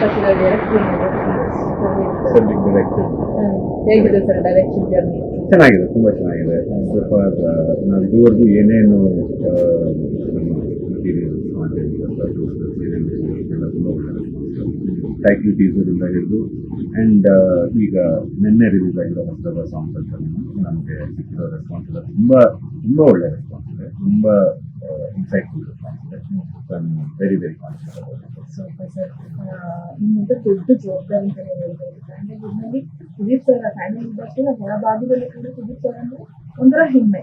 Subject direction ಹೇಗಿದೆ sir direction journey ಚೆನ್ನಾಗಿದೆ ತುಂಬ ಚೆನ್ನಾಗಿದೆ. ಸ್ವಲ್ಪ ನಾವು ಇದುವರೆಗೂ ಏನೇನು ಮೆಟೀರಿಯಲ್ಸ್ ಎಲ್ಲ ತುಂಬ ಒಳ್ಳೆ ಟೈಟಲ್ ಟೀಸರಿಂದ ಹಿಡಿದು ಆ್ಯಂಡ್ ಈಗ ನಿನ್ನೆ ರಿಲೀಸ್ ಆಗಿರೋ ಹೊಸದ ಸಾಂಗ್ಸ್ ಅಂತ ನಮಗೆ ಸಿಕ್ಕಿರೋ ರೆಸ್ಪಾನ್ಸ್ ಎಲ್ಲ ತುಂಬ ತುಂಬ ಒಳ್ಳೆ ರೆಸ್ಪಾನ್ಸ್ ಇದೆ. ತುಂಬ insightful so I very very confident sir ನಿಮ್ಮಂತ ದೊಡ್ಡ ಜವಾಬ್ದಾರಿ ಹೇಳ್ಬೋದು. ಸುದೀಪ್ ಸರ್ ಸ್ಯಾಂಡಲ್ವುಡ್ ಅಷ್ಟೇ ಹೊರಭಾಗದಲ್ಲಿ ಕೂಡ ಸುದೀಪ್ ಸರ್ ಅಂದ್ರೆ ಒಂಥರ ಹೆಮ್ಮೆ.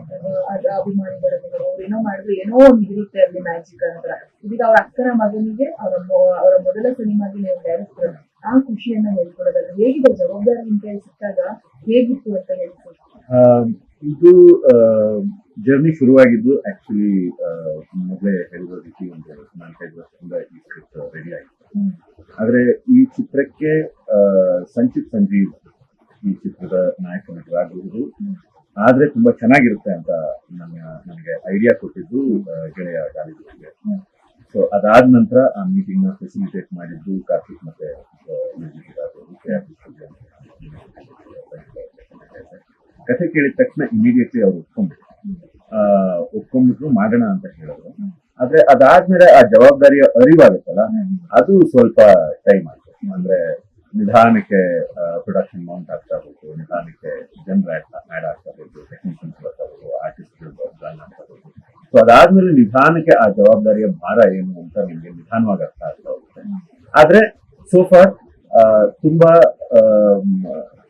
ಅದು ಅಭಿಮಾನಿಗಳು ಅವ್ರು ಏನೋ ಮಾಡಿದ್ರು ಏನೋ ಒಂದು ಇರುತ್ತೆ ಅಲ್ಲಿ ಮ್ಯಾಜಿಕ್ ಅಂತ ಇದೀಗ ಅವ್ರ ಅಕ್ಕನ ಮಗನಿಗೆ ಅವರ ಅವರ ಮೊದಲ ಸಿನಿಮಾಗೆ ನೀವು ಡೈರೆಕ್ಟರ್ ಆ ಖುಷಿಯನ್ನ ಹೇಳ್ಕೊಡೋದಲ್ಲ ಹೇಗಿದೆ? ಜವಾಬ್ದಾರಿ ಅಂತ ಹೇಳಿ ಸಿಕ್ಕಾಗ ಹೇಗಿತ್ತು ಅಂತ ಹೇಳ್ಕೊಡ್ತಾರೆ ಇದು ಜರ್ನಿ ಶುರುವಾಗಿದ್ದು ಆಕ್ಚುಲಿ ಮೊದಲೇ ಹೇಳಿರೋ ರೀತಿ ಒಂದು ನಾಲ್ಕೈದು ವರ್ಷದಿಂದ ಈ ಸ್ಕ್ರಿಪ್ಟ್ ರೆಡಿ ಆಯಿತು. ಆದರೆ ಈ ಚಿತ್ರಕ್ಕೆ ಸಂಚಿತ್ ಸಂಜೀವ್ ಈ ಚಿತ್ರದ ನಾಯಕ ನಟರಾಗಬಹುದು ಆದ್ರೆ ತುಂಬಾ ಚೆನ್ನಾಗಿರುತ್ತೆ ಅಂತ ನನ್ನ, ನನಗೆ ಐಡಿಯಾ ಕೊಟ್ಟಿದ್ದು ಗೆಳೆಯ ಗಾಲಿಗೆ. ಸೊ ಅದಾದ ನಂತರ ಆ ಮೀಟಿಂಗ್ನ ಫೆಸಿಲಿಟೇಟ್ ಮಾಡಿದ್ದು ಕಾರ್ತಿಕ್ ಮತ್ತೆ ಕಥೆ ಕೇಳಿದ ತಕ್ಷಣ ಇಮಿಡಿಯೇಟ್ಲಿ ಅವರು ಒಪ್ಕೊಂಡ್ರು ಒಪ್ಕೊಂಡ್ಬಿಟ್ರು ಮಾಡೋಣ ಅಂತ ಹೇಳಿದ್ರು. ಆದ್ರೆ ಅದಾದ್ಮೇಲೆ ಆ ಜವಾಬ್ದಾರಿಯ ಅರಿವಾಗುತ್ತಲ್ಲ, ಅದು ಸ್ವಲ್ಪ ಟೈಮ್ ಆಯ್ತು. ಅಂದ್ರೆ ನಿಧಾನಕ್ಕೆ ಪ್ರೊಡಕ್ಷನ್ ಮೌಂಟ್ ಆಗ್ತಾ ಹೋಗ್ತು ನಿಧಾನಕ್ಕೆ ಜನರ ಆಡ್ ಆಗ್ತಾ ಹೋಗ್ತು ಟೆಕ್ನಿಷಿಯನ್ಸ್ ಬರ್ತಾ ಹೋಗ್ತು ಆರ್ಟಿಸ್ಟ್ಗಳು ಜಾಯ್ನ್ ಆಗ್ತಾ ಹೋಗ್ತು ಸೊ ಅದಾದ್ಮೇಲೆ ನಿಧಾನಕ್ಕೆ ಆ ಜವಾಬ್ದಾರಿಯ ಭಾರ ಏನು ಅಂತ ನಿಮ್ಗೆ ನಿಧಾನವಾಗಿ ಅರ್ಥ ಆಗ್ತಾ ಹೋಗುತ್ತೆ. ಆದ್ರೆ ಸೋಫಾರ್ ತುಂಬಾ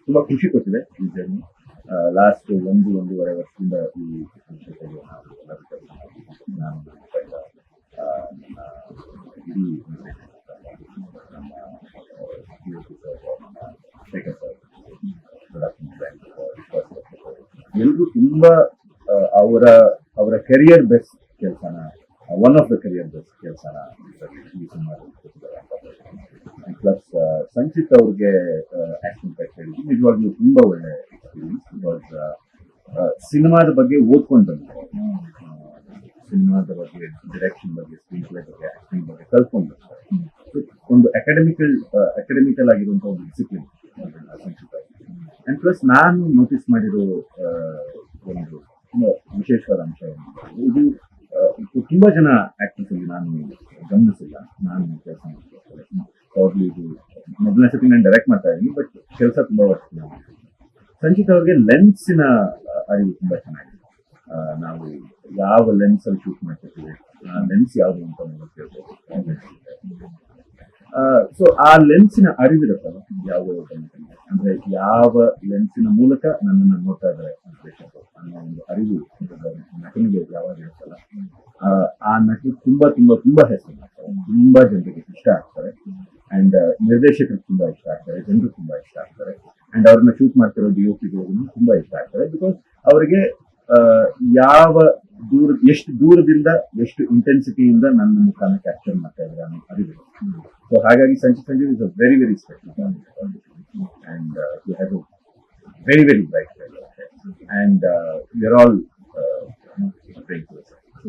ತುಂಬಾ ಖುಷಿ ಕೊಟ್ಟಿದೆ ಈ ಜರ್ನಿ ಲಾಸ್ಟ್ ಒಂದು, ಒಂದೂವರೆ ವರ್ಷದಿಂದ ಈ ವಿಷಯದಲ್ಲಿ ನಾವು ಎಲ್ಲರೂ ನಾನು ಇಡೀ ನಮ್ಮ ಶೇಖರ್ ಸರ್ ಪ್ರೊಡಕ್ಷನ್ ಎಲ್ಲರೂ ತುಂಬಾ ಅವರ ಅವರ ಕೆರಿಯರ್ ಬೆಸ್ಟ್ ಕೆಲಸನ one of the career best ಕೆಲಸನ ಸಿನಿಮಾದಲ್ಲಿ ಪ್ಲಸ್ ಸಂಚಿತ್ ಅವ್ರಿಗೆ ಆಕ್ಷನ್ ಪ್ಯಾಕ್ ಹೇಳಿದ್ವಿ ನಿಜವಾಗ್ಲೂ ತುಂಬಾ ಒಳ್ಳೆ ಬಿಕಾಸ್ ಸಿನಿಮಾದ ಬಗ್ಗೆ ಓದ್ಕೊಂಡು ಬಂದ್ರು ಸಿನಿಮಾದ ಬಗ್ಗೆ ಡೈರೆಕ್ಷನ್ ಬಗ್ಗೆ ಸ್ಕ್ರೀನ್ ಪ್ಲೇ ಬಗ್ಗೆ ಆಕ್ಟಿಂಗ್ ಬಗ್ಗೆ ಕಲ್ತ್ಕೊಂಡು ಒಂದು ಅಕಾಡೆಮಿಕಲ್ ಅಕಾಡೆಮಿಕಲ್ ಆಗಿರುವಂತ ಒಂದು ಡಿಸಿಪ್ಲಿನ್ ಅಂಡ್ ಪ್ಲಸ್ ನಾನು ನೋಟಿಸ್ ಮಾಡಿರೋ ಒಂದು ತುಂಬಾ ವಿಶೇಷವಾದ ಅಂಶ ಇದು ತುಂಬಾ ಜನ ಆಕ್ಟರ್ಸ್ ಅಲ್ಲಿ ನಾನು ಗಮನಿಸಿಲ್ಲ. ನಾನು ಕೆಲಸ ಅವ್ರಲ್ಲಿ ಇದು ಮೊದಲನೇ ಸತಿ ನಾನು ಡೈರೆಕ್ಟ್ ಮಾಡ್ತಾ ಇದ್ದೀನಿ ಬಟ್ ಕೆಲಸ ತುಂಬಾ ವರ್ಷ ಸಂಚಿತ್ ಲೆನ್ಸಿನ ಅರಿವು ತುಂಬಾ ಚೆನ್ನಾಗಿದೆ. ನಾವು ಯಾವ ಲೆನ್ಸ್ ಅಲ್ಲಿ ಶೂಟ್ ಮಾಡ್ತಿರ್ತೀವಿ ಲೆನ್ಸ್ ಯಾವುದು ಅಂತ ನಾವು ಕೇಳ್ಬೋದು. ಸೊ ಆ ಲೆನ್ಸಿನ ಅರಿವಿರುತ್ತಲ್ಲ ಯಾವುದೋ. ಅಂದ್ರೆ ಯಾವ ಲೆನ್ಸಿನ ಮೂಲಕ ನನ್ನನ್ನು ನೋಡ್ತಾ ಇದ್ದಾರೆ ಪ್ರೇಕ್ಷಕರು ಅನ್ನೋ ಒಂದು ಅರಿವು ನಟನಿಗೆ ಯಾವಾಗ ಇರುತ್ತಲ್ಲ ಆ, ನಟಿ ತುಂಬಾ ತುಂಬಾ ತುಂಬಾ ಹೆಸರು ಮಾಡ್ತಾರೆ. ತುಂಬಾ ಜನರಿಗೆ ಇಷ್ಟ ಆಗ್ತಾರೆ. ಅಂಡ್ ನಿರ್ದೇಶಕರಿಗೆ ತುಂಬಾ ಇಷ್ಟ ಆಗ್ತಾರೆ ಜನರು ತುಂಬಾ ಇಷ್ಟ ಆಗ್ತಾರೆ. ಅಂಡ್ ಅವ್ರನ್ನ ಶೂಟ್ ಮಾಡ್ತಿರೋ ಡಿ ಒ ತುಂಬಾ ಇಷ್ಟ ಆಗ್ತದೆ. ಬಿಕಾಸ್ ಅವರಿಗೆ ಯಾವ ದೂರ, ಎಷ್ಟು ದೂರದಿಂದ, ಎಷ್ಟು ಇಂಟೆನ್ಸಿಟಿಯಿಂದ ನನ್ನ ಮುಖಾನ ಕ್ಯಾಪ್ಚರ್ ಮಾಡ್ತಾ ಇದ್ದಾರೆ ಅನ್ನೋ ಸೊ ಹಾಗಾಗಿ ಸಂಜೆ Sanjeev is a very very special and you have very very bright and you are all